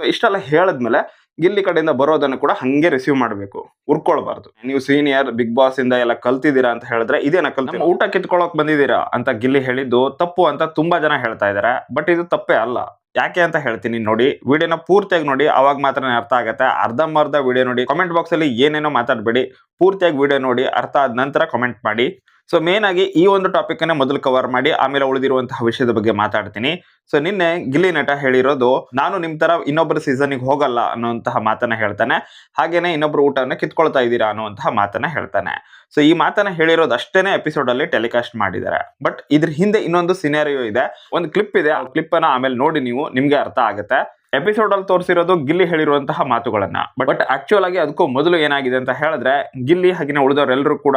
So ಇಷ್ಟೆಲ್ಲ ಹೇಳಿದ್ಮೇಲೆ ಗಿಲ್ಲಿ ಕಡೆಯಿಂದ ಬರೋದನ್ನು ಕೂಡ ಹಂಗೆ ರಿಸೀವ್ ಮಾಡಬೇಕು. ಉರ್ಕೊಳ್ಬಾರ್ದು ನೀವು ಸೀನಿಯರ್ ಬಿಗ್ ಬಾಸ್ ಇಂದ ಎಲ್ಲ ಕಲ್ತಿದ್ದೀರಾ ಅಂತ ಹೇಳಿದ್ರೆ ಇದೇನ ಕಲ್ತಿ ಊಟ ಕಿತ್ಕೊಳ್ಳೋಕೆ ಬಂದಿದ್ದೀರಾ ಅಂತ ಗಿಲ್ಲಿ ಹೇಳಿದ್ದು ತಪ್ಪು ಅಂತ ತುಂಬಾ ಜನ ಹೇಳ್ತಾ ಇದ್ದಾರೆ. ಬಟ್ ಇದು ತಪ್ಪೇ ಅಲ್ಲ. ಯಾಕೆ ಅಂತ ಹೇಳ್ತೀನಿ ನೋಡಿ. ವಿಡಿಯೋನ ಪೂರ್ತಿಯಾಗಿ ನೋಡಿ. ಅವಾಗ ಮಾತ್ರ ಅರ್ಥ ಆಗುತ್ತೆ. ಅರ್ಧಂಬರ್ಧ ವಿಡಿಯೋ ನೋಡಿ. ಕಾಮೆಂಟ್ ಬಾಕ್ಸ್ ಅಲ್ಲಿ ಏನೇನೋ ಮಾತಾಡಬೇಡಿ. ಪೂರ್ತಿಯಾಗಿ ವಿಡಿಯೋ ನೋಡಿ. ಅರ್ಥ ಆದ ನಂತರ ಕಾಮೆಂಟ್ ಮಾಡಿ. ಸೊ ಮೇನ್ ಆಗಿ ಈ ಒಂದು ಟಾಪಿಕ್ ಅನ್ನ ಮೊದಲು ಕವರ್ ಮಾಡಿ, ಆಮೇಲೆ ಉಳಿದಿರುವಂತಹ ವಿಷಯದ ಬಗ್ಗೆ ಮಾತಾಡ್ತೀನಿ. ಸೊ ನಿನ್ನೆ ಗಿಲ್ಲಿ ನಟ ಹೇಳಿರೋದು, ನಾನು ನಿಮ್ ತರ ಇನ್ನೊಬ್ಬರ ಸೀಸನ್ಗೆ ಹೋಗಲ್ಲ ಅನ್ನುವಂತಹ ಮಾತನ್ನ ಹೇಳ್ತಾನೆ. ಹಾಗೇನೆ ಇನ್ನೊಬ್ರು ಊಟವನ್ನು ಕಿತ್ಕೊಳ್ತಾ ಇದ್ದೀರಾ ಅನ್ನುವಂತಹ ಮಾತನ್ನ ಹೇಳ್ತಾನೆ. ಸೊ ಈ ಮಾತನ್ನ ಹೇಳಿರೋದು ಅಷ್ಟೇನೆ ಎಪಿಸೋಡ್ ಅಲ್ಲಿ ಟೆಲಿಕಾಸ್ಟ್ ಮಾಡಿದ್ದಾರೆ. ಬಟ್ ಇದ್ರ ಹಿಂದೆ ಇನ್ನೊಂದು ಸಿನಾರಿಯೋ ಇದೆ. ಒಂದು ಕ್ಲಿಪ್ ಇದೆ. ಆ ಕ್ಲಿಪ್ ಅನ್ನ ಆಮೇಲೆ ನೋಡಿ ನೀವು, ನಿಮ್ಗೆ ಅರ್ಥ ಆಗುತ್ತೆ. ಎಪಿಸೋಡ್ ಅಲ್ಲಿ ತೋರಿಸಿರೋದು ಗಿಲ್ಲಿ ಹೇಳಿರುವಂತಹ ಮಾತುಗಳನ್ನ. ಬಟ್ ಆಕ್ಚುಲ್ ಆಗಿ ಅದಕ್ಕೂ ಮೊದಲು ಏನಾಗಿದೆ ಅಂತ ಹೇಳಿದ್ರೆ, ಗಿಲ್ಲಿ ಹಾಗೆಯೇ ಉಳಿದವರೆಲ್ಲರೂ ಕೂಡ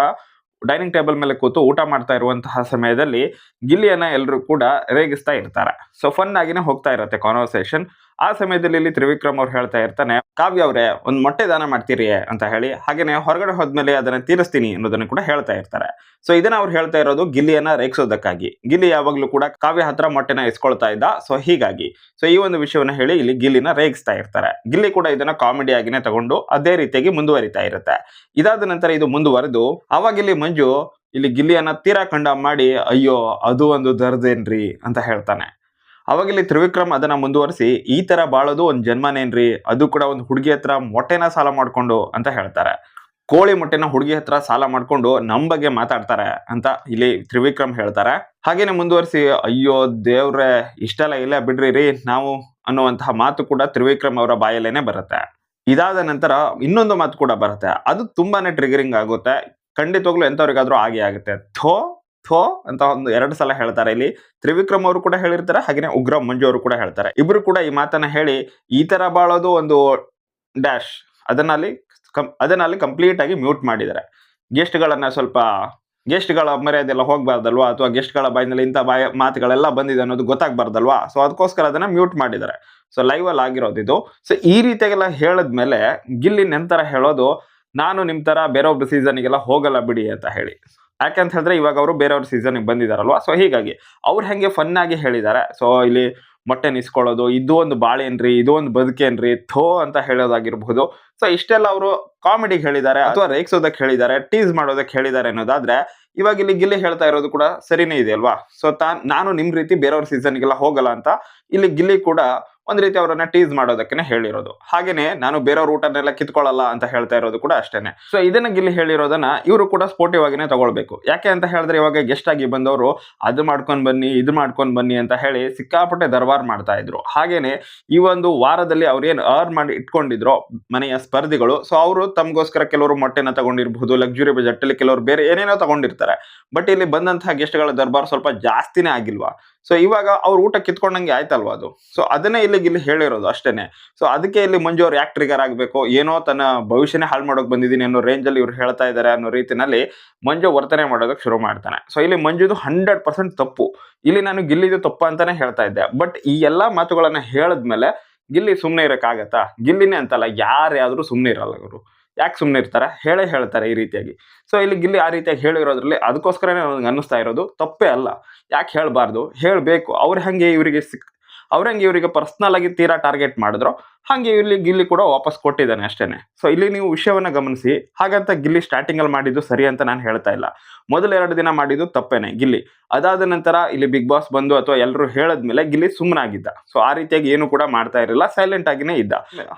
ಡೈನಿಂಗ್ ಟೇಬಲ್ ಮೇಲೆ ಕೂತು ಊಟ ಮಾಡ್ತಾ ಇರುವಂತಹ ಸಮಯದಲ್ಲಿ ಗಿಲ್ಲಿಯನ್ನ ಎಲ್ಲರೂ ಕೂಡ ರೇಗಿಸ್ತಾ ಇರ್ತಾರೆ. ಸೊ ಫನ್ ಆಗಿನೇ ಹೋಗ್ತಾ ಇರುತ್ತೆ ಕಾನ್ವರ್ಸೇಷನ್ ಆ ಸಮಯದಲ್ಲಿ ಇಲ್ಲಿ ತ್ರಿವಿಕ್ರಮ್ ಅವ್ರು ಹೇಳ್ತಾ ಇರ್ತಾನೆ, ಕಾವ್ಯ ಅವರೇ, ಒಂದು ಮೊಟ್ಟೆ ದಾನ ಮಾಡ್ತೀರಿ ಅಂತ ಹೇಳಿ, ಹಾಗೇನೆ ಹೊರಗಡೆ ಹೋದ್ಮೇಲೆ ಅದನ್ನ ತೀರಿಸ್ತೀನಿ ಅನ್ನೋದನ್ನ ಕೂಡ ಹೇಳ್ತಾ ಇರ್ತಾರೆ. ಸೊ ಇದನ್ನ ಅವ್ರು ಹೇಳ್ತಾ ಇರೋದು ಗಿಲ್ಲಿಯನ್ನ ರೇಗಿಸೋದಕ್ಕಾಗಿ. ಗಿಲ್ಲಿ ಯಾವಾಗ್ಲೂ ಕೂಡ ಕಾವ್ಯ ಹತ್ರ ಮೊಟ್ಟೆನ ಇಸ್ಕೊಳ್ತಾ ಇದ್ದ, ಸೊ ಹೀಗಾಗಿ. ಸೊ ಈ ಒಂದು ವಿಷಯವನ್ನ ಹೇಳಿ ಇಲ್ಲಿ ಗಿಲ್ಲಿನ ರೇಗಿಸ್ತಾ ಇರ್ತಾರೆ. ಗಿಲ್ಲಿ ಕೂಡ ಇದನ್ನ ಕಾಮಿಡಿ ಆಗಿನೇ ತಗೊಂಡು ಅದೇ ರೀತಿಯಾಗಿ ಮುಂದುವರಿತಾ ಇರುತ್ತೆ. ಇದಾದ ನಂತರ ಇದು ಮುಂದುವರೆದು ಅವಾಗ ಇಲ್ಲಿ ಮಂಜು ಇಲ್ಲಿ ಗಿಲ್ಲಿಯನ್ನ ತೀರಾ ಕಂಡ ಮಾಡಿ, ಅಯ್ಯೋ, ಅದು ಒಂದು ದರ್ದೇನ್ರಿ ಅಂತ ಹೇಳ್ತಾನೆ. ಅವಾಗ ಇಲ್ಲಿ ತ್ರಿವಿಕ್ರಮ್ ಅದನ್ನ ಮುಂದುವರಿಸಿ ಈ ತರ ಬಾಳೋದು ಒಂದು ಜನ್ಮನೇನ್ರಿ? ಅದು ಕೂಡ ಒಂದು ಹುಡುಗಿ ಹತ್ರ ಮೊಟ್ಟೆನ ಸಾಲ ಮಾಡ್ಕೊಂಡು ಅಂತ ಹೇಳ್ತಾರೆ. ಕೋಳಿ ಮೊಟ್ಟೆನ ಹುಡುಗಿ ಹತ್ರ ಸಾಲ ಮಾಡ್ಕೊಂಡು ನಮ್ಮ ಬಗ್ಗೆ ಮಾತಾಡ್ತಾರೆ ಅಂತ ಇಲ್ಲಿ ತ್ರಿವಿಕ್ರಮ್ ಹೇಳ್ತಾರೆ. ಹಾಗೇನೆ ಮುಂದುವರಿಸಿ, ಅಯ್ಯೋ ದೇವ್ರೆ, ಇಷ್ಟೆಲ್ಲ ಇಲ್ಲ ಬಿಡ್ರಿ ರೀ ನಾವು ಅನ್ನುವಂತಹ ಮಾತು ಕೂಡ ತ್ರಿವಿಕ್ರಮ್ ಅವರ ಬಾಯಲ್ಲೇನೆ ಬರುತ್ತೆ. ಇದಾದ ನಂತರ ಇನ್ನೊಂದು ಮಾತು ಕೂಡ ಬರುತ್ತೆ. ಅದು ತುಂಬಾನೇ ಟ್ರಿಗರಿಂಗ್ ಆಗುತ್ತೆ. ಖಂಡಿತವಾಗ್ಲೂ ಎಂತವ್ರಿಗಾದ್ರೂ ಆಗೇ ಆಗುತ್ತೆ. ಥೋ ಥೋ ಅಂತ ಒಂದು ಎರಡು ಸಲ ಹೇಳ್ತಾರೆ. ಇಲ್ಲಿ ತ್ರಿವಿಕ್ರಮ್ ಅವರು ಕೂಡ ಹೇಳಿರ್ತಾರೆ, ಹಾಗೇನೆ ಉಗ್ರ ಮಂಜು ಅವರು ಕೂಡ ಹೇಳ್ತಾರೆ. ಇಬ್ರು ಕೂಡ ಈ ಮಾತನ್ನ ಹೇಳಿ ಈ ತರ ಬಾಳೋದು ಒಂದು ಡ್ಯಾಶ್. ಅದನ್ನಲ್ಲಿ ಅದನ್ನಲ್ಲಿ ಕಂಪ್ಲೀಟ್ ಆಗಿ ಮ್ಯೂಟ್ ಮಾಡಿದ್ದಾರೆ. ಗೆಸ್ಟ್ಗಳನ್ನ ಸ್ವಲ್ಪ, ಗೆಸ್ಟ್ಗಳ ಮರ್ಯಾದೆಲ್ಲ ಹೋಗ್ಬಾರ್ದಲ್ವಾ? ಅಥವಾ ಗೆಸ್ಟ್ಗಳ ಬಾಯಿನಲ್ಲಿ ಇಂಥ ಬಾಯ, ಮಾತುಗಳೆಲ್ಲ ಬಂದಿದೆ ಅನ್ನೋದು ಗೊತ್ತಾಗ್ಬಾರ್ದಲ್ವಾ? ಸೊ ಅದಕ್ಕೋಸ್ಕರ ಅದನ್ನ ಮ್ಯೂಟ್ ಮಾಡಿದ್ದಾರೆ. ಸೊ ಲೈವ್ ಅಲ್ಲಿ ಆಗಿರೋದು ಸೊ ಈ ರೀತಿಯಾಗೆಲ್ಲ ಹೇಳದ್ಮೇಲೆ ಗಿಲ್ಲಿ ನಂತರ ಹೇಳೋದು, ನಾನು ನಿಮ್ ತರ ಬೇರೊಬ್ಬರು ಸೀಸನ್ಗೆಲ್ಲ ಹೋಗಲ್ಲ ಬಿಡಿ ಅಂತ ಹೇಳಿ. ಯಾಕಂತ ಹೇಳಿದ್ರೆ ಇವಾಗ ಅವರು ಬೇರೆಯವ್ರ ಸೀಸನ್ಗೆ ಬಂದಿದಾರಲ್ವಾ? ಸೊ ಹೀಗಾಗಿ ಅವ್ರು ಹೆಂಗೆ ಫನ್ ಆಗಿ ಹೇಳಿದ್ದಾರೆ ಸೊ ಇಲ್ಲಿ ಮೊಟ್ಟೆ ನಿಸ್ಕೊಳ್ಳೋದು, ಇದು ಒಂದು ಬಾಳೆನ್ರಿ, ಇದು ಒಂದು ಬದುಕೇನ್ರಿ, ಥೋ ಅಂತ ಹೇಳೋದಾಗಿರ್ಬಹುದು. ಸೊ ಇಷ್ಟೆಲ್ಲ ಅವರು ಕಾಮಿಡಿಗೆ ಹೇಳಿದ್ದಾರೆ ಅಥವಾ ರೇಕ್ಸೋದಕ್ಕೆ ಹೇಳಿದ್ದಾರೆ ಟೀಸ್ ಮಾಡೋದಕ್ಕೆ ಹೇಳಿದ್ದಾರೆ ಅನ್ನೋದಾದ್ರೆ ಇವಾಗ ಇಲ್ಲಿ ಗಿಲ್ಲಿ ಹೇಳ್ತಾ ಇರೋದು ಕೂಡ ಸರಿನೇ ಇದೆ ಅಲ್ವಾ? ಸೊ ತಾನ್ ನಾನು ನಿಮ್ ರೀತಿ ಬೇರೆಯವ್ರ ಸೀಸನ್ಗೆಲ್ಲ ಹೋಗಲ್ಲ ಅಂತ ಇಲ್ಲಿ ಗಿಲ್ಲಿ ಕೂಡ ಒಂದ್ ರೀತಿ ಅವರನ್ನ ಟೀಸ್ ಮಾಡೋದಕ್ಕೆ ಹೇಳಿರೋದು. ಹಾಗೇನೆ ನಾನು ಬೇರೆಯವ್ರ ಊಟನೆಲ್ಲ ಕಿತ್ಕೊಳ್ಳಲ್ಲ ಅಂತ ಹೇಳ್ತಾ ಇರೋದು ಕೂಡ ಅಷ್ಟೇನೆ. ಸೊ ಇದನ್ನ ಗಿಲ್ಲಿ ಹೇಳಿರೋದನ್ನ ಇವರು ಕೂಡ ಸ್ಪೋರ್ಟಿವ್ ಆಗಿನೇ ತಗೊಳ್ಬೇಕು. ಯಾಕೆ ಅಂತ ಹೇಳಿದ್ರೆ ಇವಾಗ ಗೆಸ್ಟ್ ಆಗಿ ಬಂದವರು ಅದು ಮಾಡ್ಕೊಂಡ್ ಬನ್ನಿ, ಇದು ಮಾಡ್ಕೊಂಡ್ ಬನ್ನಿ ಅಂತ ಹೇಳಿ ಸಿಕ್ಕಾಪಟ್ಟೆ ದರ್ಬಾರ್ ಮಾಡ್ತಾ ಇದ್ರು. ಹಾಗೇನೆ ಈ ಒಂದು ವಾರದಲ್ಲಿ ಅವ್ರು ಏನ್ ಅರ್ನ್ ಮಾಡಿ ಇಟ್ಕೊಂಡಿದ್ರು ಮನೆಯ ಸ್ಪರ್ಧಿಗಳು. ಸೊ ಅವರು ತಮಗೋಸ್ಕರ ಕೆಲವರು ಮೊಟ್ಟೆನ ತಗೊಂಡಿರಬಹುದು ಲಕ್ಸುರಿ ಬಜೆಟ್ ಅಲ್ಲಿ ಕೆಲವರು ಬೇರೆ ಏನೇನೋ ತಗೊಂಡಿರ್ತಾರೆ. ಬಟ್ ಇಲ್ಲಿ ಬಂದಂತಹ ಗೆಸ್ಟ್ಗಳ ದರ್ಬಾರ್ ಸ್ವಲ್ಪ ಜಾಸ್ತಿನೇ ಆಗಿಲ್ವಾ? ಸೊ ಇವಾಗ ಅವ್ರು ಊಟ ಕಿತ್ಕೊಂಡಂಗೆ ಆಯ್ತಲ್ವಾ ಅದು? ಸೊ ಅದನ್ನೇ ಇಲ್ಲಿ ಇಲ್ಲಿ ಹೇಳಿರೋದು ಅಷ್ಟೇನೆ. ಸೊ ಅದಕ್ಕೆ ಇಲ್ಲಿ ಮಂಜು ಅವ್ರು ಯಾಕೆ ಆಗಬೇಕು? ಏನೋ ತನ್ನ ಭವಿಷ್ಯನೇ ಹಾಳು ಮಾಡೋಕೆ ಬಂದಿದ್ದೀನಿ ಅನ್ನೋ ರೇಂಜಲ್ಲಿ ಇವ್ರು ಹೇಳ್ತಾ ಇದ್ದಾರೆ ಅನ್ನೋ ರೀತಿನಲ್ಲಿ ಮಂಜು ವರ್ತನೆ ಮಾಡೋದಕ್ಕೆ ಶುರು ಮಾಡ್ತಾನೆ. ಸೊ ಇಲ್ಲಿ ಮಂಜುದು ಹಂಡ್ರೆಡ್ ಪರ್ಸೆಂಟ್ ತಪ್ಪು. ಇಲ್ಲಿ ನಾನು ಗಿಲ್ಲಿದು ತಪ್ಪು ಅಂತಾನೆ ಹೇಳ್ತಾ ಇದ್ದೆ. ಬಟ್ ಈ ಎಲ್ಲ ಮಾತುಗಳನ್ನು ಹೇಳಿದ್ಮೇಲೆ ಗಿಲ್ಲಿ ಸುಮ್ಮನೆ ಇರೋಕ್ಕಾಗತ್ತಾ? ಗಿಲ್ಲಿನೇ ಅಂತಲ್ಲ, ಯಾರ್ಯಾದ್ರೂ ಸುಮ್ಮನೆ ಇರಲ್ಲ ಅವರು ಯಾಕೆ ಸುಮ್ಮನೆ ಇರ್ತಾರೆ? ಹೇಳೇ ಹೇಳ್ತಾರೆ ಈ ರೀತಿಯಾಗಿ. ಸೊ ಇಲ್ಲಿ ಗಿಲ್ಲಿ ಆ ರೀತಿಯಾಗಿ ಹೇಳಿರೋದ್ರಲ್ಲಿ ಅದಕ್ಕೋಸ್ಕರನೇ ನನಗೆ ಅನ್ನಿಸ್ತಾ ಇರೋದು, ತಪ್ಪೇ ಅಲ್ಲ. ಯಾಕೆ ಹೇಳಬಾರ್ದು? ಹೇಳಬೇಕು. ಅವ್ರು ಹಾಗೆ ಇವರಿಗೆ ಸಿಕ್ ಅವ್ರ ಹಂಗೆ ಇವರಿಗೆ ಪರ್ಸ್ನಲ್ ಆಗಿ ತೀರಾ ಟಾರ್ಗೆಟ್ ಮಾಡಿದ್ರು. ಹಾಗೆ ಇಲ್ಲಿ ಗಿಲ್ಲಿ ಕೂಡ ವಾಪಸ್ ಕೊಟ್ಟಿದ್ದಾನೆ ಅಷ್ಟೇನೆ. ಸೊ ಇಲ್ಲಿ ನೀವು ವಿಷಯವನ್ನು ಗಮನಿಸಿ, ಹಾಗಂತ ಗಿಲ್ಲಿ ಸ್ಟಾರ್ಟಿಂಗ್ ಅಲ್ಲಿ ಮಾಡಿದ್ದು ಸರಿ ಅಂತ ನಾನು ಹೇಳ್ತಾ ಇಲ್ಲ. ಮೊದಲ ಎರಡು ದಿನ ಮಾಡಿದ್ದು ತಪ್ಪೇನೆ ಗಿಲ್ಲಿ. ಅದಾದ ನಂತರ ಇಲ್ಲಿ ಬಿಗ್ ಬಾಸ್ ಬಂದು ಅಥವಾ ಎಲ್ಲರೂ ಹೇಳದ್ಮೇಲೆ ಗಿಲ್ಲಿ ಸುಮ್ಮನಾಗಿದ್ದ ಸೊ ಆ ರೀತಿಯಾಗಿ ಏನು ಕೂಡ ಮಾಡ್ತಾ ಇರಲಿಲ್ಲ ಸೈಲೆಂಟ್ ಆಗಿನೇ ಇದ್ದ.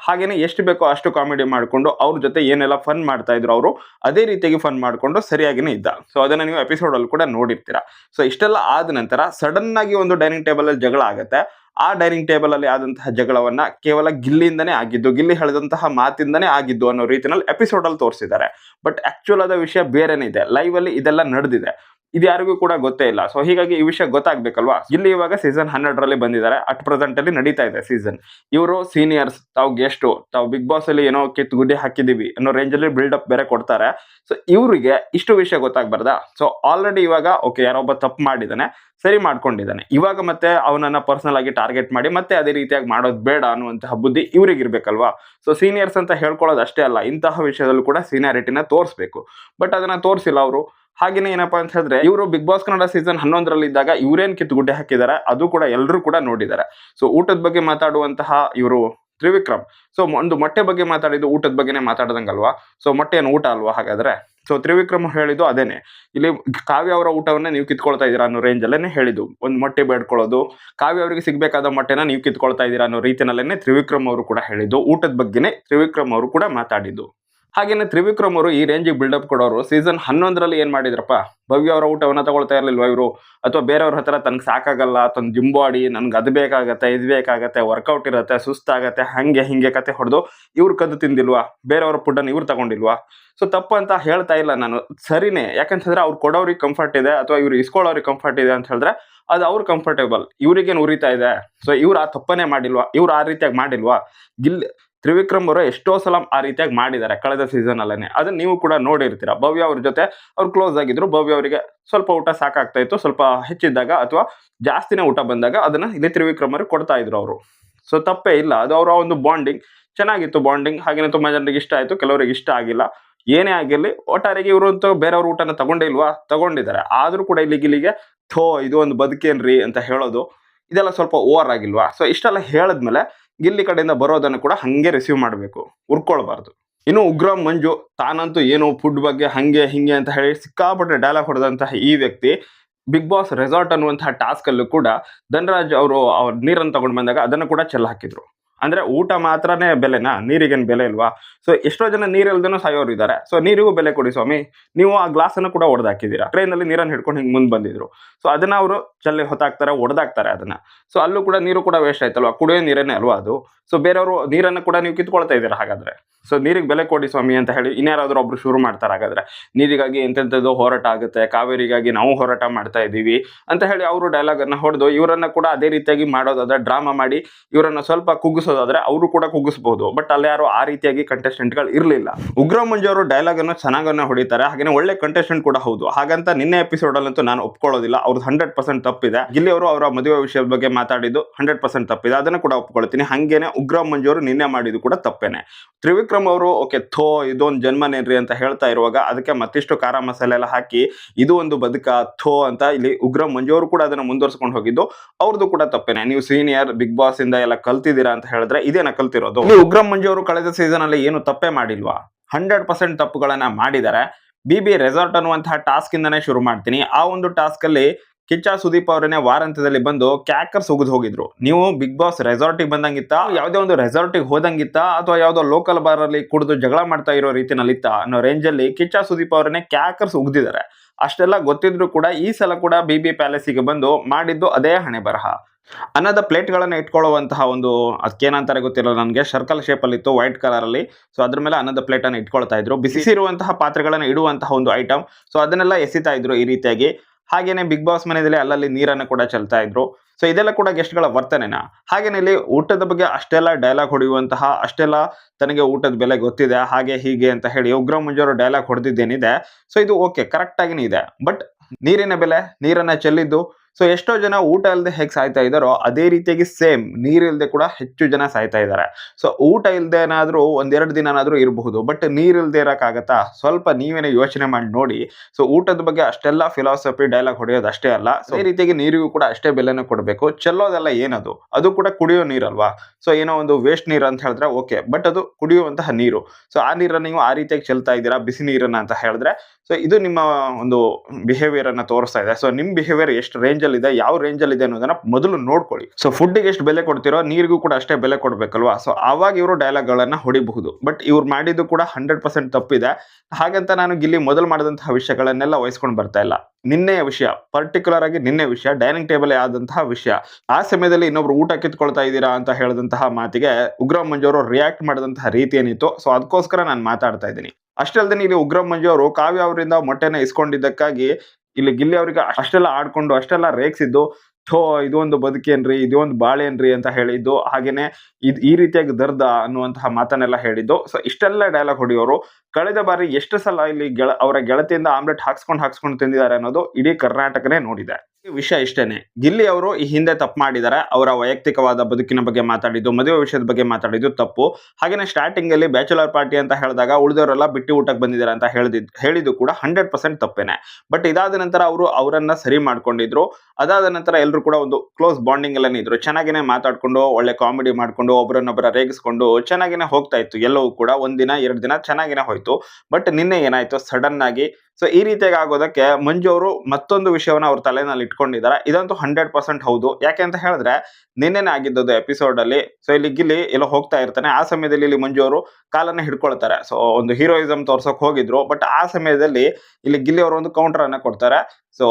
ಹಾಗೇನೆ ಎಷ್ಟು ಬೇಕೋ ಅಷ್ಟು ಕಾಮಿಡಿ ಮಾಡಿಕೊಂಡು ಅವ್ರ ಜೊತೆ ಏನೆಲ್ಲ ಫನ್ ಮಾಡ್ತಾ ಇದ್ರು ಅವರು, ಅದೇ ರೀತಿಯಾಗಿ ಫನ್ ಮಾಡಿಕೊಂಡು ಸರಿಯಾಗಿನೇ ಇದ್ದ. ಸೊ ಅದನ್ನ ನೀವು ಎಪಿಸೋಡ್ ಅಲ್ಲಿ ಕೂಡ ನೋಡಿರ್ತೀರಾ. ಸೊ ಇಷ್ಟೆಲ್ಲ ಆದ ನಂತರ ಸಡನ್ ಆಗಿ ಒಂದು ಡೈನಿಂಗ್ ಟೇಬಲ್ ಅಲ್ಲಿ ಜಗಳ ಆಗತ್ತೆ. ಆ ಡೈನಿಂಗ್ ಟೇಬಲ್ ಅಲ್ಲಿ ಆದಂತಹ ಜಗಳವನ್ನ ಕೇವಲ ಗಿಲ್ಲಿಯಿಂದನೇ ಆಗಿದ್ದು, ಗಿಲ್ಲಿ ಹೇಳಿದಂತಹ ಮಾತಿಂದನೇ ಆಗಿದ್ದು ಅನ್ನೋ ರೀತಿನಲ್ಲಿ ಎಪಿಸೋಡ್ ಅಲ್ಲಿ ತೋರಿಸಿದ್ದಾರೆ. ಬಟ್ ಆಕ್ಚುಲ್ ಆದ ವಿಷಯ ಬೇರೆನೇ ಇದೆ ಲೈವ್ ಅಲ್ಲಿ ಇದೆಲ್ಲ ನಡೆದಿದೆ. ಇದು ಯಾರಿಗೂ ಕೂಡ ಗೊತ್ತೇ ಇಲ್ಲ. ಸೊ ಹೀಗಾಗಿ ಈ ವಿಷಯ ಗೊತ್ತಾಗ್ಬೇಕಲ್ವಾ? ಇಲ್ಲಿ ಇವಾಗ ಸೀಸನ್ ಹನ್ನೆರಡರಲ್ಲಿ ಬಂದಿದ್ದಾರೆ. ಅಟ್ ಪ್ರೆಸೆಂಟ್ ಅಲ್ಲಿ ನಡೀತಾ ಇದೆ ಸೀಸನ್ ಇವರು ಸೀನಿಯರ್ಸ್ ತಾವು ಗೆಸ್ಟು ತಾವು ಬಿಗ್ ಬಾಸ್ ಅಲ್ಲಿ ಏನೋ ಕಿತ್ತು ಗುಡ್ಡಿ ಹಾಕಿದೀವಿ ಅನ್ನೋ ರೇಂಜ್ ಅಲ್ಲಿ ಬಿಲ್ಡ್ ಅಪ್ ಬೇರೆ ಕೊಡ್ತಾರೆ. ಸೊ ಇವರಿಗೆ ಇಷ್ಟು ವಿಷಯ ಗೊತ್ತಾಗ್ಬಾರ್ದಾ? ಸೊ ಆಲ್ರೆಡಿ ಇವಾಗ ಓಕೆ ಯಾರೊಬ್ಬ ತಪ್ಪು ಮಾಡಿದಾನೆ ಸರಿ ಮಾಡ್ಕೊಂಡಿದ್ದಾನೆ. ಇವಾಗ ಮತ್ತೆ ಅವನನ್ನ ಪರ್ಸನಲ್ ಆಗಿ ಟಾರ್ಗೆಟ್ ಮಾಡಿ ಮತ್ತೆ ಅದೇ ರೀತಿಯಾಗಿ ಮಾಡೋದು ಬೇಡ ಅನ್ನುವಂತಹ ಬುದ್ಧಿ ಇವ್ರಿಗೆ ಇರ್ಬೇಕಲ್ವಾ? ಸೊ ಸೀನಿಯರ್ಸ್ ಅಂತ ಹೇಳ್ಕೊಳ್ಳೋದು ಅಷ್ಟೇ ಅಲ್ಲ, ಇಂತಹ ವಿಷಯದಲ್ಲೂ ಕೂಡ ಸೀನಿಯಾರಿಟಿನ ತೋರಿಸ್ಬೇಕು. ಬಟ್ ಅದನ್ನ ತೋರಿಸಿಲ್ಲ ಅವರು. ಹಾಗೇನೆ ಏನಪ್ಪಾ ಅಂತ ಹೇಳಿದ್ರೆ, ಇವರು ಬಿಗ್ ಬಾಸ್ ಕನ್ನಡ ಸೀಸನ್ ಹನ್ನೊಂದರಲ್ಲಿ ಇದ್ದಾಗ ಇವರೇನ್ ಕಿತ್ತು ಗುಡ್ಡೆ ಹಾಕಿದ್ದಾರೆ ಅದು ಕೂಡ ಎಲ್ಲರೂ ಕೂಡ ನೋಡಿದ್ದಾರೆ ಸೊ ಊಟದ ಬಗ್ಗೆ ಮಾತಾಡುವಂತಹ ಇವರು ತ್ರಿವಿಕ್ರಮ್. ಸೊ ಒಂದು ಮೊಟ್ಟೆ ಬಗ್ಗೆ ಮಾತಾಡಿದ್ದು ಊಟದ ಬಗ್ಗೆನೇ ಮಾತಾಡ್ದಂಗಲ್ವಾ? ಸೊ ಮೊಟ್ಟೆ ಏನು ಊಟ ಅಲ್ವಾ ಹಾಗಾದ್ರೆ? ಸೊ ತ್ರಿವಿಕ್ರಮ್ ಹೇಳಿದ್ದು ಅದೇನೆ. ಇಲ್ಲಿ ಕಾವ್ಯ ಅವರ ಊಟವನ್ನೇ ನೀವು ಕಿತ್ಕೊಳ್ತಾ ಇದ್ದೀರಾ ಅನ್ನೋ ರೇಂಜ್ ರೇಂಜಲ್ಲೇ ಹೇಳಿದ್ದು. ಒಂದು ಮೊಟ್ಟೆ ಬೇಡ್ಕೊಳ್ಳೋದು, ಕಾವ್ಯ ಅವರಿಗೆ ಸಿಗಬೇಕಾದ ಮೊಟ್ಟೆನ ನೀವು ಕಿತ್ಕೊಳ್ತಾ ಇದ್ದೀರಾ ಅನ್ನೋ ರೀತಿಯಲ್ಲೇ ತ್ರಿವಿಕ್ರಮ್ ಅವರು ಕೂಡ ಹೇಳಿದ್ದು. ಊಟದ ಬಗ್ಗೆನೇ ತ್ರಿವಿಕ್ರಮ್ ಅವರು ಕೂಡ ಮಾತಾಡಿದ್ದು. ಹಾಗೇನೆ ತ್ರಿವಿಕ್ರಮ್ ಅವರು ಈ ರೇಂಜಿಗೆ ಬಿಲ್ಡಪ್ ಕೊಡೋರು ಸೀಸನ್ ಹನ್ನೊಂದರಲ್ಲಿ ಏನು ಮಾಡಿದ್ರಪ್ಪ? ಭವ್ಯ ಅವರ ಊಟವನ್ನು ತಗೊಳ್ತಾ ಇರಲಿಲ್ವ ಇವರು? ಅಥವಾ ಬೇರೆಯವ್ರ ಹತ್ರ ತನಗೆ ಸಾಕಾಗಲ್ಲ ತನ್ನ ಜಿಮ್ ಬಾಡಿ ನನ್ಗೆ ಅದು ಬೇಕಾಗತ್ತೆ, ಇದು ಬೇಕಾಗತ್ತೆ ವರ್ಕೌಟ್ ಇರುತ್ತೆ, ಸುಸ್ತಾಗತ್ತೆ, ಹಂಗೆ ಹಿಂಗೆ ಕತೆ ಹೊಡೆದು ಇವ್ರು ಕದ್ದು ತಿಂದಿಲ್ವಾ? ಬೇರೆಯವ್ರ ಫುಡ್ಡನ್ನು ಇವ್ರು ತಗೊಂಡಿಲ್ವಾ? ಸೊ ತಪ್ಪು ಅಂತ ಹೇಳ್ತಾ ಇಲ್ಲ ನಾನು. ಸರಿನೇ. ಯಾಕಂತಂದ್ರೆ ಅವ್ರು ಕೊಡೋರಿಗೆ ಕಂಫರ್ಟ್ ಇದೆ ಅಥವಾ ಇವ್ರು ಇಸ್ಕೊಳ್ಳೋರಿಗೆ ಕಂಫರ್ಟ್ ಇದೆ ಅಂತ ಹೇಳಿದ್ರೆ ಅದು ಅವ್ರು ಕಂಫರ್ಟೇಬಲ್ ಇವ್ರಿಗೇನು ಉರಿತಾ ಇದೆ? ಸೊ ಇವ್ರು ಆ ತಪ್ಪನೇ ಮಾಡಿಲ್ವಾ? ಇವ್ರು ಆ ರೀತಿಯಾಗಿ ಮಾಡಿಲ್ವಾ? ಗಿಲ್ ತ್ರಿವಿಕ್ರಮ್ ಅವರು ಎಷ್ಟೋ ಸಲ ಆ ರೀತಿಯಾಗಿ ಮಾಡಿದ್ದಾರೆ ಕಳೆದ ಸೀಸನ್ ಅಲ್ಲೇ ಅದನ್ನ ನೀವು ಕೂಡ ನೋಡಿರ್ತೀರ. ಭವ್ಯ ಅವ್ರ ಜೊತೆ ಅವ್ರು ಕ್ಲೋಸ್ ಆಗಿದ್ರು, ಭವ್ಯ ಅವರಿಗೆ ಸ್ವಲ್ಪ ಊಟ ಸಾಕಾಗ್ತಾ ಇತ್ತು, ಸ್ವಲ್ಪ ಹೆಚ್ಚಿದ್ದಾಗ ಅಥವಾ ಜಾಸ್ತಿನೇ ಊಟ ಬಂದಾಗ ಅದನ್ನ ಇಲ್ಲಿ ತ್ರಿವಿಕ್ರಮ್ ಅವ್ರಿಗೆ ಕೊಡ್ತಾ ಇದ್ರು ಅವರು. ಸೊ ತಪ್ಪೇ ಇಲ್ಲ, ಅದು ಅವರ ಒಂದು ಬಾಂಡಿಂಗ್ ಚೆನ್ನಾಗಿತ್ತು ಬಾಂಡಿಂಗ್ ಹಾಗೇನೆ ತುಂಬಾ ಜನರಿಗೆ ಇಷ್ಟ ಆಯ್ತು, ಕೆಲವರಿಗೆ ಇಷ್ಟ ಆಗಿಲ್ಲ. ಏನೇ ಆಗಿರಲಿ, ಒಟ್ಟಾರೆಗೆ ಇವರು ಅಂತೂ ಬೇರೆಯವ್ರ ಊಟನ ತಗೊಂಡೇ ಇಲ್ವಾ? ತಗೊಂಡಿದ್ದಾರೆ. ಆದರೂ ಕೂಡ ಇಲ್ಲಿ ಗಿಲಿಗೆ ಥೋ, ಇದು ಒಂದು ಬದುಕೇನ್ರಿ ಅಂತ ಹೇಳೋದು, ಇದೆಲ್ಲ ಸ್ವಲ್ಪ ಓವರ್ ಆಗಿಲ್ವಾ? ಸೊ ಇಷ್ಟೆಲ್ಲ ಹೇಳಿದ್ಮೇಲೆ ಗಿಲ್ಲಿ ಕಡೆಯಿಂದ ಬರೋದನ್ನು ಕೂಡ ಹಂಗೆ ರಿಸೀವ್ ಮಾಡಬೇಕು. ಉರ್ಕೊಳ್ಬಾರ್ದು ಇನ್ನು ಉಗ್ರ ಮಂಜು ತಾನಂತೂ ಏನು ಫುಡ್ ಬಗ್ಗೆ ಹಂಗೆ ಹಿಂಗೆ ಅಂತ ಹೇಳಿ ಸಿಕ್ಕಾಪಟ್ಟೆ ಡೈಲಾಗ್ ಹೊಡೆದಂತಹ ಈ ವ್ಯಕ್ತಿ ಬಿಗ್ ಬಾಸ್ ರೆಸಾರ್ಟ್ ಅನ್ನುವಂತಹ ಟಾಸ್ಕಲ್ಲೂ ಕೂಡ ಧನರಾಜ್ ಅವರು ಅವ್ರ ನೀರನ್ನು ತಗೊಂಡು ಬಂದಾಗ ಅದನ್ನು ಕೂಡ ಚೆಲ್ಲ ಹಾಕಿದ್ರು ಅಂದ್ರೆ ಊಟ ಮಾತ್ರನೇ ಬೆಲೆನಾ? ನೀರಿಗೇನು ಬೆಲೆ ಇಲ್ವಾ? ಸೊ ಎಷ್ಟೋ ಜನ ನೀರಿಲ್ದೇನೂ ಸಾಯೋರು ಇದ್ದಾರೆ ಸೊ ನೀರಿಗೂ ಬೆಲೆ ಕೊಡಿ ಸ್ವಾಮಿ. ನೀವು ಆ ಗ್ಲಾಸನ್ನು ಕೂಡ ಹೊಡೆದಾಕಿದ್ದೀರಾ ಟ್ರೈನಲ್ಲಿ ನೀರನ್ನು ಹಿಡ್ಕೊಂಡು ಹಿಂಗೆ ಮುಂದೆ ಬಂದಿದ್ರು. ಸೊ ಅದನ್ನ ಅವರು ಚಲ್ಲಿ ಹೊತ್ತಾಕ್ತಾರೆ, ಒಡೆದಾಕ್ತಾರೆ ಅದನ್ನ. ಸೊ ಅಲ್ಲೂ ಕೂಡ ನೀರು ಕೂಡ ವೇಸ್ಟ್ ಆಯ್ತಲ್ವಾ? ಕುಡಿಯೋ ನೀರೇನೆ ಅಲ್ವಾ ಅದು? ಸೊ ಬೇರೆಯವರು ನೀರನ್ನು ಕೂಡ ನೀವು ಕಿತ್ಕೊಳ್ತಾ ಇದ್ದೀರಾ ಹಾಗಾದ್ರೆ? ಸೊ ನೀರಿಗೆ ಬೆಲೆ ಕೊಡಿ ಸ್ವಾಮಿ ಅಂತ ಹೇಳಿ ಇನ್ಯಾರಾದ್ರೂ ಒಬ್ರು ಶುರು ಮಾಡ್ತಾರೆ. ಹಾಗಾದ್ರೆ ನೀರಿಗಾಗಿ ಎಂತೆಂಥದ್ದು ಹೋರಾಟ ಆಗುತ್ತೆ, ಕಾವೇರಿಗಾಗಿ ನಾವು ಹೋರಾಟ ಮಾಡ್ತಾ ಇದ್ದೀವಿ ಅಂತ ಹೇಳಿ ಅವರು ಡೈಲಾಗನ್ನು ಹೊಡೆದು ಇವರನ್ನ ಕೂಡ ಅದೇ ರೀತಿಯಾಗಿ ಮಾಡೋದಾದ್ರೆ ಡ್ರಾಮಾ ಮಾಡಿ ಇವರನ್ನ ಸ್ವಲ್ಪ ಕುಗ್ಗಿಸೋದಾದ್ರೆ ಅವರು ಕೂಡ ಕುಗ್ಗಿಸ್ಬೋದು. ಬಟ್ ಅಲ್ಲಿ ಯಾರು ಆ ರೀತಿಯಾಗಿ ಕಂಟೆಸ್ಟೆಂಟ್ಗಳು ಇರಲಿಲ್ಲ. ಉಗ್ರ ಮಂಜು ಅವರು ಡೈಲಾಗನ್ನು ಚೆನ್ನಾಗನ್ನು ಹೊಡಿತಾರೆ. ಹಾಗೆ ಒಳ್ಳೆ ಕಂಟೆಸ್ಟೆಂಟ್ ಕೂಡ ಹೌದು. ಹಾಗಂತ ನಿನ್ನೆ ಎಪಿಸೋಡಲ್ಲಂತೂ ನಾನು ಒಪ್ಕೊಳ್ಳೋದಿಲ್ಲ. ಅವ್ರದ್ದು ಹಂಡ್ರೆಡ್ ಪರ್ಸೆಂಟ್ ತಪ್ಪಿದೆ. ಇಲ್ಲಿ ಅವರು ಅವರ ಮದುವೆ ವಿಷಯದ ಬಗ್ಗೆ ಮಾತಾಡಿದ್ದು ಹಂಡ್ರೆಡ್ ಪರ್ಸೆಂಟ್ ತಪ್ಪಿದೆ. ಅದನ್ನು ಕೂಡ ಒಪ್ಕೊಳ್ತೀನಿ. ಹಾಗೇನೆ ಉಗ್ರ ಮಂಜು ಅವರು ನಿನ್ನೆ ಮಾಡಿದ್ದು ಕೂಡ ತಪ್ಪೇನೆ. ತ್ರಿವಿಕ್ರಮ್ ಅವರು, ಓಕೆ, ಥೋ, ಇದೊಂದು ಜನ್ಮನೇನ್ರಿ ಅಂತ ಹೇಳ್ತಾ ಇರುವಾಗ ಅದಕ್ಕೆ ಮತ್ತಿಷ್ಟು ಖಾರ ಮಸಾಲೆ ಎಲ್ಲ ಹಾಕಿ, ಇದು ಒಂದು ಬದುಕ, ಥೋ ಅಂತ ಇಲ್ಲಿ ಉಗ್ರ ಮಂಜು ಅವರು ಕೂಡ ಅದನ್ನ ಮುಂದುವರ್ಸ್ಕೊಂಡು ಹೋಗಿದ್ದು ಅವ್ರದ್ದು ಕೂಡ ತಪ್ಪೇನೆ. ನೀವು ಸೀನಿಯರ್, ಬಿಗ್ ಬಾಸ್ ಇಂದ ಎಲ್ಲ ಕಲ್ತಿದ್ದೀರಾ ಅಂತ ಹೇಳಿದ್ರೆ ಇದೇನ ಕಲ್ತಿರೋದು? ಉಗ್ರ ಮಂಜು ಅವರು ಕಳೆದ ಸೀಸನ್ ಅಲ್ಲಿ ಏನು ತಪ್ಪೇ ಮಾಡಿಲ್ವಾ? ಹಂಡ್ರೆಡ್ ಪರ್ಸೆಂಟ್ ತಪ್ಪುಗಳನ್ನ ಮಾಡಿದ್ದಾರೆ ಬಿ ಬಿ ರೆಸಾರ್ಟ್ ಅನ್ನುವಂತಹ ಟಾಸ್ಕ್ ಇಂದನೇ ಶುರು ಮಾಡ್ತೀನಿ. ಆ ಒಂದು ಟಾಸ್ಕ್ ಅಲ್ಲಿ ಕಿಚ್ಚ ಸುದೀಪ್ ಅವರನ್ನೇ ವಾರಾಂತ್ಯದಲ್ಲಿ ಬಂದು ಕ್ಯಾಕರ್ಸ್ ಉಗಿದು ಹೋಗಿದ್ರು. ನೀವು ಬಿಗ್ ಬಾಸ್ ರೆಸಾರ್ಟಿಗೆ ಬಂದಂಗಿತ್ತ, ಯಾವುದೇ ಒಂದು ರೆಸಾರ್ಟಿಗೆ ಹೋದಂಗಿತ್ತ, ಅಥವಾ ಯಾವುದೋ ಲೋಕಲ್ ಬಾರ್ ಅಲ್ಲಿ ಕುಡಿದು ಜಗಳ ಮಾಡ್ತಾ ಇರೋ ರೀತಿನಲ್ಲಿತ್ತ ಅನ್ನೋ ರೇಂಜ್ ಅಲ್ಲಿ ಕಿಚ್ಚ ಸುದೀಪ್ ಅವರನ್ನೇ ಕ್ಯಾಕರ್ಸ್ ಉಗ್ದಿದ್ದಾರೆ. ಅಷ್ಟೆಲ್ಲ ಗೊತ್ತಿದ್ರು ಕೂಡ ಈ ಸಲ ಕೂಡ ಬಿ ಬಿ ಪ್ಯಾಲೇಸಿಗೆ ಬಂದು ಮಾಡಿದ್ದು ಅದೇ ಹಣೆ ಬರಹ. ಅನ್ನದ ಪ್ಲೇಟ್ಗಳನ್ನು ಇಟ್ಕೊಳ್ಳುವಂತಹ ಒಂದು ಅದಕ್ಕೇನಂತಾರೆ ಗೊತ್ತಿಲ್ಲ ನನಗೆ ಸರ್ಕಲ್ ಶೇಪಲ್ಲಿ ಇತ್ತು ವೈಟ್ ಕಲರಲ್ಲಿ ಸೊ ಅದ್ರ ಮೇಲೆ ಅನ್ನದ ಪ್ಲೇಟನ್ನು ಇಟ್ಕೊಳ್ತಾ ಇದ್ರು. ಬಿಸಿ ಇರುವಂತಹ ಪಾತ್ರೆಗಳನ್ನು ಇಡುವಂತಹ ಒಂದು ಐಟಮ್ ಸೊ ಅದನ್ನೆಲ್ಲ ಎಸಿತಾ ಇದ್ರು ಈ ರೀತಿಯಾಗಿ. ಹಾಗೇನೆ ಬಿಗ್ ಬಾಸ್ ಮನೆಯಲ್ಲಿ ಅಲ್ಲಲ್ಲಿ ನೀರನ್ನು ಕೂಡ ಚೆಲ್ತಾ ಇದ್ರು. ಸೊ ಇದೆಲ್ಲ ಕೂಡ ಗೆಸ್ಟ್ಗಳ ವರ್ತನೆನ? ಹಾಗೇನೆ ಇಲ್ಲಿ ಊಟದ ಬಗ್ಗೆ ಅಷ್ಟೆಲ್ಲ ಡೈಲಾಗ್ ಹೊಡೆಯುವಂತಹ, ಅಷ್ಟೆಲ್ಲ ತನಗೆ ಊಟದ ಬೆಲೆ ಗೊತ್ತಿದೆ, ಹಾಗೆ ಹೀಗೆ ಅಂತ ಹೇಳಿ ಉಗ್ರ ಮುಂಜಾರು ಡೈಲಾಗ್ ಹೊಡೆದಿದ್ದೇನಿದೆ. ಸೊ ಇದು ಓಕೆ ಕರೆಕ್ಟ್ ಆಗಿನೇ ಇದೆ. ಬಟ್ ನೀರಿನ ಬೆಲೆ, ನೀರನ್ನ ಚೆಲ್ಲಿದ್ದು ಸೊ ಎಷ್ಟೋ ಜನ ಊಟ ಇಲ್ಲದೆ ಹೇಗೆ ಸಾಯ್ತಾ ಇದ್ದಾರೋ ಅದೇ ರೀತಿಯಾಗಿ ಸೇಮ್ ನೀರಿಲ್ಲದೆ ಕೂಡ ಹೆಚ್ಚು ಜನ ಸಾಯ್ತಾ ಇದ್ದಾರೆ. ಸೊ ಊಟ ಇಲ್ಲದೆ ಏನಾದರೂ ಒಂದೆರಡು ದಿನನಾದರೂ ಇರಬಹುದು ಬಟ್ ನೀರಿಲ್ಲದೆ ಇರೋಕ್ಕಾಗತ್ತಾ? ಸ್ವಲ್ಪ ನೀವೇನೇ ಯೋಚನೆ ಮಾಡಿ ನೋಡಿ. ಸೊ ಊಟದ ಬಗ್ಗೆ ಅಷ್ಟೆಲ್ಲ ಫಿಲಾಸಫಿ ಡೈಲಾಗ್ ಹೊಡೆಯೋದು ಅಷ್ಟೇ ಅಲ್ಲ. ಸೊ ಈ ರೀತಿಯಾಗಿ ನೀರಿಗೂ ಕೂಡ ಅಷ್ಟೇ ಬೆಲೆನ ಕೊಡಬೇಕು. ಚೆಲ್ಲೋದೆಲ್ಲ ಏನದು? ಅದು ಕೂಡ ಕುಡಿಯೋ ನೀರಲ್ವಾ? ಸೊ ಏನೋ ಒಂದು ವೇಸ್ಟ್ ನೀರು ಅಂತ ಹೇಳಿದ್ರೆ ಓಕೆ ಬಟ್ ಅದು ಕುಡಿಯುವಂತಹ ನೀರು. ಸೊ ಆ ನೀರನ್ನು ನೀವು ಆ ರೀತಿಯಾಗಿ ಚೆಲ್ತಾ ಇದ್ದೀರಾ? ಬಿಸಿ ನೀರನ್ನು ಅಂತ ಹೇಳಿದ್ರೆ. ಸೊ ಇದು ನಿಮ್ಮ ಒಂದು ಬಿಹೇವಿಯರ್ ಅನ್ನ ತೋರಿಸ್ತಾ ಇದೆ. ಸೊ ನಿಮ್ಮ ಬಿಹೇವಿಯರ್ ಎಷ್ಟು ರೇಂಜ್ ಅಲ್ಲಿ ಇದೆ ಯಾವ ರೇಂಜಲ್ಲಿ ಇದೆ ಅನ್ನೋದನ್ನ ಮೊದಲು ನೋಡ್ಕೊಳ್ಳಿ. ಸೊ ಫುಡ್ಗೆ ಎಷ್ಟು ಬೆಲೆ ಕೊಡ್ತಿರೋ ನೀರಿಗೂ ಕೂಡ ಅಷ್ಟೇ ಬೆಲೆ ಕೊಡಬೇಕಲ್ವಾ? ಸೊ ಆವಾಗ ಇವರು ಡೈಲಾಗ್ ಗಳನ್ನ ಹೊಡಿಬಹುದು. ಬಟ್ ಇವ್ರು ಮಾಡಿದ್ದು ಕೂಡ ಹಂಡ್ರೆಡ್ ಪರ್ಸೆಂಟ್ ತಪ್ಪಿದೆ. ಹಾಗಂತ ನಾನು ಇಲ್ಲಿ ಮೊದಲು ಮಾಡಿದಂತಹ ವಿಷಯಗಳನ್ನೆಲ್ಲ ವಹಿಸ್ಕೊಂಡು ಬರ್ತಾ ಇಲ್ಲ. ನಿನ್ನೆಯ ವಿಷಯ ಪರ್ಟಿಕ್ಯುಲರ್ ಆಗಿ ನಿನ್ನೆ ವಿಷಯ ಡೈನಿಂಗ್ ಟೇಬಲ್ ಆದಂತಹ ವಿಷಯ. ಆ ಸಮಯದಲ್ಲಿ ಇನ್ನೊಬ್ರು ಊಟ ಕಿತ್ಕೊಳ್ತಾ ಇದ್ದೀರಾ ಅಂತ ಹೇಳಿದಂತಹ ಮಾತಿಗೆ ಉಗ್ರ ಮಂಜು ರಿಯಾಕ್ಟ್ ಮಾಡಿದಂತಹ ರೀತಿ ಏನಿತ್ತು. ಸೊ ಅದಕ್ಕೋಸ್ಕರ ನಾನು ಮಾತಾಡ್ತಾ ಇದ್ದೀನಿ. ಅಷ್ಟೇ ಅಲ್ಲದೆ ಇಲ್ಲಿ ಉಗ್ರ ಮಂಜು ಅವರು ಕಾವ್ಯ ಅವರಿಂದ ಮೊಟ್ಟೆನ ಇಸ್ಕೊಂಡಿದ್ದಕ್ಕಾಗಿ ಇಲ್ಲಿ ಗಿಲ್ಲಿ ಅವರಿಗೆ ಅಷ್ಟೆಲ್ಲ ಆಡ್ಕೊಂಡು, ಅಷ್ಟೆಲ್ಲ ರೇಗಿಸಿದ್ದು, ಥೋ ಇದೊಂದು ಬದುಕೇನ್ರಿ ಇದೊಂದು ಬಾಳೆನ್ರಿ ಅಂತ ಹೇಳಿದ್ದು, ಹಾಗೇನೆ ಇದು ಈ ರೀತಿಯಾಗಿ ದರ್ದ ಅನ್ನುವಂತಹ ಮಾತನ್ನೆಲ್ಲ ಹೇಳಿದ್ದು. ಸೊ ಇಷ್ಟೆಲ್ಲ ಡೈಲಾಗ್ ಹೊಡೆಯೋರು, ಕಳೆದ ಬಾರಿ ಎಷ್ಟು ಸಲ ಇಲ್ಲಿ ಗೆಳ, ಅವರ ಗೆಳತಿಯಿಂದ ಆಮ್ಲೆಟ್ ಹಾಕ್ಸ್ಕೊಂಡು ಹಾಕ್ಸ್ಕೊಂಡು ತಿಂದಿದ್ದಾರೆ ಅನ್ನೋದು ಇಡೀ ಕರ್ನಾಟಕನೇ ನೋಡಿದೆ. ವಿಷಯ ಇಷ್ಟೇನೆ. ಗಿಲ್ಲಿ ಅವರು ಈ ಹಿಂದೆ ತಪ್ಪು ಮಾಡಿದ್ದಾರೆ. ಅವರ ವೈಯಕ್ತಿಕವಾದ ಬದುಕಿನ ಬಗ್ಗೆ ಮಾತಾಡಿದ್ದು, ಮದುವೆ ವಿಷಯದ ಬಗ್ಗೆ ಮಾತಾಡಿದ್ದು ತಪ್ಪು. ಹಾಗೆಯೇ ಸ್ಟಾರ್ಟಿಂಗ್ ಅಲ್ಲಿ ಬ್ಯಾಚುಲರ್ ಪಾರ್ಟಿ ಅಂತ ಹೇಳಿದಾಗ ಉಳಿದವರೆಲ್ಲ ಬಿಟ್ಟು ಊಟಕ್ಕೆ ಬಂದಿದ್ದಾರೆ ಅಂತ ಹೇಳಿದ್, ಹೇಳಿದ್ದು ಕೂಡ ಹಂಡ್ರೆಡ್ ಪರ್ಸೆಂಟ್ ತಪ್ಪೇನೆ. ಬಟ್ ಇದಾದ ನಂತರ ಅವರು ಅವರನ್ನ ಸರಿ ಮಾಡ್ಕೊಂಡಿದ್ರು. ಅದಾದ ನಂತರ ಎಲ್ಲರೂ ಕೂಡ ಒಂದು ಕ್ಲೋಸ್ ಬಾಂಡಿಂಗ್ ಎಲ್ಲ ಇದ್ರು. ಚೆನ್ನಾಗಿನೇ ಮಾತಾಡ್ಕೊಂಡು, ಒಳ್ಳೆ ಕಾಮಿಡಿ ಮಾಡ್ಕೊಂಡು ಒಬ್ಬರನ್ನೊಬ್ಬರ ರೇಗಿಸ್ಕೊಂಡು ಚೆನ್ನಾಗಿನೇ ಹೋಗ್ತಾ ಇತ್ತು. ಎಲ್ಲವೂ ಕೂಡ ಒಂದಿನ, ಎರಡು ದಿನ ಚೆನ್ನಾಗಿನೇ ಹೋಯ್ತು. ಬಟ್ ನಿನ್ನೆ ಏನಾಯ್ತು? ಸಡನ್ ಆಗಿ ಸೊ ಈ ರೀತಿಯಾಗಿ ಆಗೋದಕ್ಕೆ ಮಂಜು ಅವರು ಮತ್ತೊಂದು ವಿಷಯವನ್ನ ಅವ್ರ ತಲೆನಲ್ಲಿ ಇಟ್ಕೊಂಡಿದ್ದಾರೆ. ಇದಂತೂ ಹಂಡ್ರೆಡ್ ಪರ್ಸೆಂಟ್ ಹೌದು. ಯಾಕೆ ಅಂತ ಹೇಳಿದ್ರೆ, ನಿನ್ನೆನೆ ಆಗಿದ್ದದ್ದು ಎಪಿಸೋಡ್ ಅಲ್ಲಿ ಸೊ ಇಲ್ಲಿ ಗಿಲ್ಲಿ ಎಲ್ಲೋ ಹೋಗ್ತಾ ಇರ್ತಾನೆ. ಆ ಸಮಯದಲ್ಲಿ ಇಲ್ಲಿ ಮಂಜು ಅವರು ಕಾಲನ್ನ ಹಿಡ್ಕೊಳ್ತಾರೆ. ಸೊ ಒಂದು ಹೀರೋಯಿಸಮ್ ತೋರ್ಸೋಕ್ ಹೋಗಿದ್ರು. ಬಟ್ ಆ ಸಮಯದಲ್ಲಿ ಇಲ್ಲಿ ಗಿಲ್ಲಿ ಅವರು ಒಂದು ಕೌಂಟರ್ ಅನ್ನ ಕೊಡ್ತಾರೆ. ಸೊ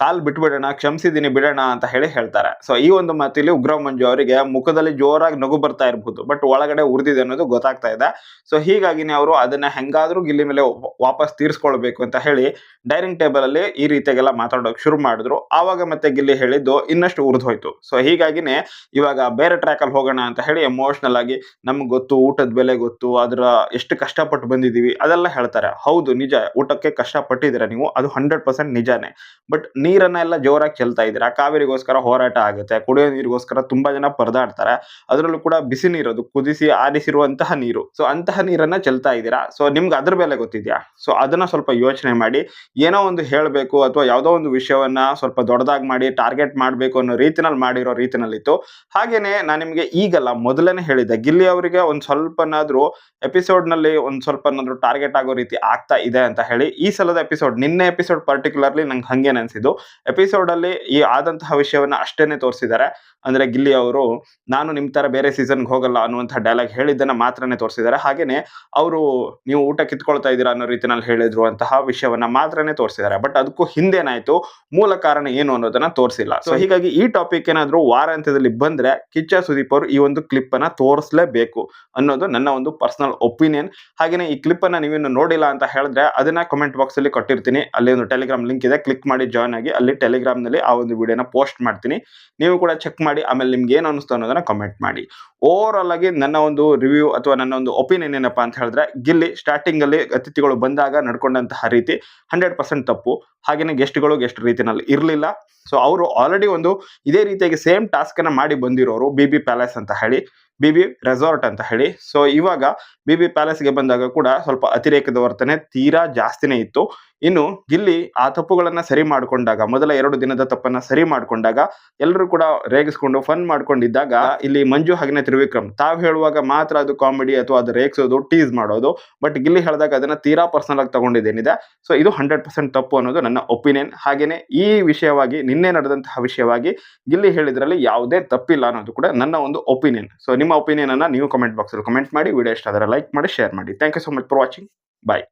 ಕಾಲ್ ಬಿಟ್ಬಿಡೋಣ, ಕ್ಷಮಿಸಿದ್ದೀನಿ ಬಿಡೋಣ ಅಂತ ಹೇಳಿ ಹೇಳ್ತಾರೆ. ಸೊ ಈ ಒಂದು ಮಾತಿಲ್ಲಿ ಉಗ್ರ ಮಂಜು ಅವರಿಗೆ ಮುಖದಲ್ಲಿ ಜೋರಾಗಿ ನಗು ಬರ್ತಾ ಇರಬಹುದು ಬಟ್ ಒಳಗಡೆ ಉರಿದಿದೆ ಅನ್ನೋದು ಗೊತ್ತಾಗ್ತಾ ಇದೆ. ಸೊ ಹೀಗಾಗಿನೇ ಅವರು ಅದನ್ನ ಹೆಂಗಾದ್ರೂ ಗಿಲ್ಲಿ ಮೇಲೆ ವಾಪಸ್ ತೀರ್ಸ್ಕೊಳ್ಬೇಕು ಅಂತ ಹೇಳಿ ಡೈನಿಂಗ್ ಟೇಬಲ್ ಅಲ್ಲಿ ಈ ರೀತಿಯಾಗೆಲ್ಲ ಮಾತಾಡೋಕೆ ಶುರು ಮಾಡಿದ್ರು. ಆವಾಗ ಮತ್ತೆ ಗಿಲ್ಲಿ ಹೇಳಿದ್ದು ಇನ್ನಷ್ಟು ಉರಿದು ಹೋಯ್ತು ಸೊ ಹೀಗಾಗಿನೇ ಇವಾಗ ಬೇರೆ ಟ್ರ್ಯಾಕ್ ಅಲ್ಲಿ ಹೋಗೋಣ ಅಂತ ಹೇಳಿ ಎಮೋಷನಲ್ ಆಗಿ ನಮ್ಗೆ ಗೊತ್ತು, ಊಟದ ಬೆಲೆ ಗೊತ್ತು, ಅದರ ಎಷ್ಟು ಕಷ್ಟಪಟ್ಟು ಬಂದಿದ್ದೀವಿ ಅದೆಲ್ಲ ಹೇಳ್ತಾರೆ. ಹೌದು, ನಿಜ, ಊಟಕ್ಕೆ ಕಷ್ಟಪಟ್ಟಿದ್ರೆ ನೀವು? ಅದು ಹಂಡ್ರೆಡ್ ಪರ್ಸೆಂಟ್ ನಿಜಾನೇ. ಬಟ್ ನೀರನ್ನ ಎಲ್ಲ ಜೋರಾಗಿ ಚೆಲ್ತಾ ಇದ್ದೀರಾ? ಕಾವೇರಿಗೋಸ್ಕರ ಹೋರಾಟ ಆಗುತ್ತೆ, ಕುಡಿಯೋ ನೀರಿಗೋಸ್ಕರ ತುಂಬಾ ಜನ ಪರದಾಡ್ತಾರೆ, ಅದರಲ್ಲೂ ಕೂಡ ಬಿಸಿ ನೀರದು ಕುದಿಸಿ ಆರಿಸಿರುವಂತಹ ನೀರು. ಸೊ ಅಂತಹ ನೀರನ್ನ ಚೆಲ್ತಾ ಇದ್ದೀರಾ? ಸೊ ನಿಮ್ಗೆ ಅದ್ರ ಬೆಲೆ ಗೊತ್ತಿದ್ಯಾ? ಸೊ ಅದನ್ನ ಸ್ವಲ್ಪ ಯೋಚನೆ ಮಾಡಿ, ಏನೋ ಒಂದು ಹೇಳಬೇಕು ಅಥವಾ ಯಾವುದೋ ಒಂದು ವಿಷಯವನ್ನ ಸ್ವಲ್ಪ ದೊಡ್ಡದಾಗಿ ಮಾಡಿ, ಟಾರ್ಗೆಟ್ ಮಾಡಬೇಕು ಅನ್ನೋ ರೀತಿನಲ್ಲಿ ಮಾಡಿರೋ ರೀತಿನಲ್ಲಿತ್ತು. ಹಾಗೇನೆ ನಾನು ನಿಮಗೆ ಈಗಲ್ಲ, ಮೊದಲನೇ ಹೇಳಿದ್ದೆ, ಗಿಲ್ಲಿ ಅವರಿಗೆ ಒಂದು ಸ್ವಲ್ಪನಾದ್ರೂ ಎಪಿಸೋಡ್ನಲ್ಲಿ ಒಂದ್ ಸ್ವಲ್ಪನಾದ್ರೂ ಟಾರ್ಗೆಟ್ ಆಗೋ ರೀತಿ ಆಗ್ತಾ ಇದೆ ಅಂತ ಹೇಳಿ, ಈ ಸಲದ ಎಪಿಸೋಡ್, ನಿನ್ನೆ ಎಪಿಸೋಡ್ ಪರ್ಟಿಕ್ಯುಲರ್ಲಿ ನಂಗೆ ಹಂಗೆ ಅನ್ಸಿದ್ದು ಎಪಿಸೋಡ್ ಅಲ್ಲಿ ಈ ಆದಂತಹ ವಿಷಯವನ್ನ ಅಷ್ಟೇನೆ ತೋರಿಸಿದ್ದಾರೆ. ಅಂದ್ರೆ ಗಿಲ್ಲಿ ಅವರು, ನಾನು ನಿಮ್ ತರ ಬೇರೆ ಸೀಸನ್ಗೆ ಹೋಗಲ್ಲ ಅನ್ನುವಂಥ ಡೈಲಾಗ್ ಹೇಳಿದ್ದನ್ನ ಮಾತ್ರನೇ ತೋರಿಸಿದ್ದಾರೆ. ಹಾಗೇನೆ ಅವರು, ನೀವು ಊಟ ಕಿತ್ಕೊಳ್ತಾ ಇದ್ದೀರಾ ಅನ್ನೋ ರೀತಿನಲ್ಲಿ ಹೇಳಿದ್ರು ಅಂತಹ ವಿಷಯವನ್ನ ಮಾತ್ರನೇ ತೋರಿಸಿದ್ದಾರೆ. ಬಟ್ ಅದಕ್ಕೂ ಹಿಂದೇನಾಯ್ತು? ಮೂಲ ಕಾರಣ ಏನು ಅನ್ನೋದನ್ನ ತೋರಿಸಿಲ್ಲ. ಸೊ ಹೀಗಾಗಿ ಈ ಟಾಪಿಕ್ ಏನಾದ್ರು ವಾರಾಂತ್ಯದಲ್ಲಿ ಬಂದ್ರೆ ಕಿಚ್ಚ ಸುದೀಪ್ ಅವರು ಈ ಒಂದು ಕ್ಲಿಪ್ ಅನ್ನ ತೋರಿಸಲೇಬೇಕು ಅನ್ನೋದು ನನ್ನ ಒಂದು ಪರ್ಸನಲ್ ಒಪಿನಿಯನ್ ಹಾಗೇನೆ ಈ ಕ್ಲಿಪ್ ಅನ್ನ ನೀವೇನು ನೋಡಿಲ್ಲ ಅಂತ ಹೇಳಿದ್ರೆ ಅದನ್ನ ಕಮೆಂಟ್ ಬಾಕ್ಸ್ ಅಲ್ಲಿ ಕೊಟ್ಟಿರ್ತೀನಿ. ಅಲ್ಲಿ ಒಂದು ಟೆಲಿಗ್ರಾಮ್ ಲಿಂಕ್ ಇದೆ. ಕ್ಲಿಕ್ ಮಾಡಿ ಜಾಯ್ನ್ ಆಗಿ. ಅಲ್ಲಿ ಟೆಲಿಗ್ರಾಮ್ನಲ್ಲಿ ಆ ಒಂದು ವಿಡಿಯೋನ ಪೋಸ್ಟ್ ಮಾಡ್ತೀನಿ. ನೀವು ಕೂಡ ಚೆಕ್ ಮಾಡಿ, ಆಮೇಲೆ ನಿಮ್ಗೆ ಏನು ಅನಿಸ್ತು ಅನ್ನೋದನ್ನ ಕಮೆಂಟ್ ಮಾಡಿ. ಓವರ್ ಆಲ್ ಆಗಿ ನನ್ನ ಒಂದು ರಿವ್ಯೂ ಅಥವಾ ನನ್ನ ಒಂದು ಒಪಿನಿಯನ್ ಏನಪ್ಪಾ ಅಂತ ಹೇಳಿದ್ರೆ, ಗಿಲ್ಲಿ ಸ್ಟಾರ್ಟಿಂಗ್ ಅಲ್ಲಿ ಅತಿಥಿಗಳು ಬಂದಾಗ ನಡ್ಕೊಂಡಂತಹ ರೀತಿ ಹಂಡ್ರೆಡ್ ಪರ್ಸೆಂಟ್ ತಪ್ಪು. ಹಾಗೇನೆ ಗೆಸ್ಟ್ಗಳು ಗೆಸ್ಟ್ ರೀತಿನಲ್ಲಿ ಇರಲಿಲ್ಲ. ಸೊ ಅವರು ಆಲ್ರೆಡಿ ಒಂದು ಇದೇ ರೀತಿಯಾಗಿ ಸೇಮ್ ಟಾಸ್ಕ್ ಅನ್ನ ಮಾಡಿ ಬಂದಿರೋರು ಬಿ ಬಿ ಪ್ಯಾಲೇಸ್ ಅಂತ ಹೇಳಿ ಬಿ ಬಿ ರೆಸಾರ್ಟ್ ಅಂತ ಹೇಳಿ. ಸೊ ಇವಾಗ ಬಿ ಬಿ ಪ್ಯಾಲೇಸ್ಗೆ ಬಂದಾಗ ಕೂಡ ಸ್ವಲ್ಪ ಅತಿರೇಕದ ವರ್ತನೆ ತೀರಾ ಜಾಸ್ತಿನೇ ಇತ್ತು. ಇನ್ನು ಗಿಲ್ಲಿ ಆ ತಪ್ಪುಗಳನ್ನ ಸರಿ ಮಾಡಿಕೊಂಡಾಗ, ಮೊದಲ ಎರಡು ದಿನದ ತಪ್ಪನ್ನ ಸರಿ ಮಾಡಿಕೊಂಡಾಗ ಎಲ್ಲರೂ ಕೂಡ ರೇಗಿಸ್ಕೊಂಡು ಫನ್ ಮಾಡ್ಕೊಂಡಿದ್ದಾಗ ಇಲ್ಲಿ ಮಂಜು ಹಾಗೆನೆ ತ್ರಿವಿಕ್ರಮ್. ತಾವ್ ಹೇಳುವಾಗ ಮಾತ್ರ ಅದು ಕಾಮಿಡಿ ಅಥವಾ ಅದು ರೇಗಿಸೋದು ಟೀಸ್ ಮಾಡೋದು ಬಟ್ ಗಿಲ್ಲಿ ಹೇಳಿದಾಗ ಅದನ್ನ ತೀರಾ ಪರ್ಸನಲ್ ಆಗಿ ತಗೊಂಡಿದ್ದೇನಿದೆ. ಸೊ ಇದು ಹಂಡ್ರೆಡ್ ಪರ್ಸೆಂಟ್ ತಪ್ಪು ಅನ್ನೋದು ನನ್ನ ಒಪಿನಿಯನ್ ಹಾಗೇನೆ ಈ ವಿಷಯವಾಗಿ, ನಿನ್ನೆ ನಡೆದಂತಹ ವಿಷಯವಾಗಿ ಗಿಲ್ಲಿ ಹೇಳಿದ್ರಲ್ಲಿ ಯಾವುದೇ ತಪ್ಪಿಲ್ಲ ಅನ್ನೋದು ಕೂಡ ನನ್ನ ಒಂದು ಒಪಿನಿಯನ್ ಸೊ ನಿಮ್ಮ ಒಪಿನಿಯನ್ ಅನ್ನ ನೀವು ಕಮೆಂಟ್ ಬಾಕ್ಸ್ ಅಲ್ಲಿ ಕಮೆಂಟ್ ಮಾಡಿ, ವಿಡಿಯೋ ಇಷ್ಟ ಆದರೆ ಲೈಕ್ ಮಾಡಿ ಶೇರ್ ಮಾಡಿ. Thank you so much for watching bye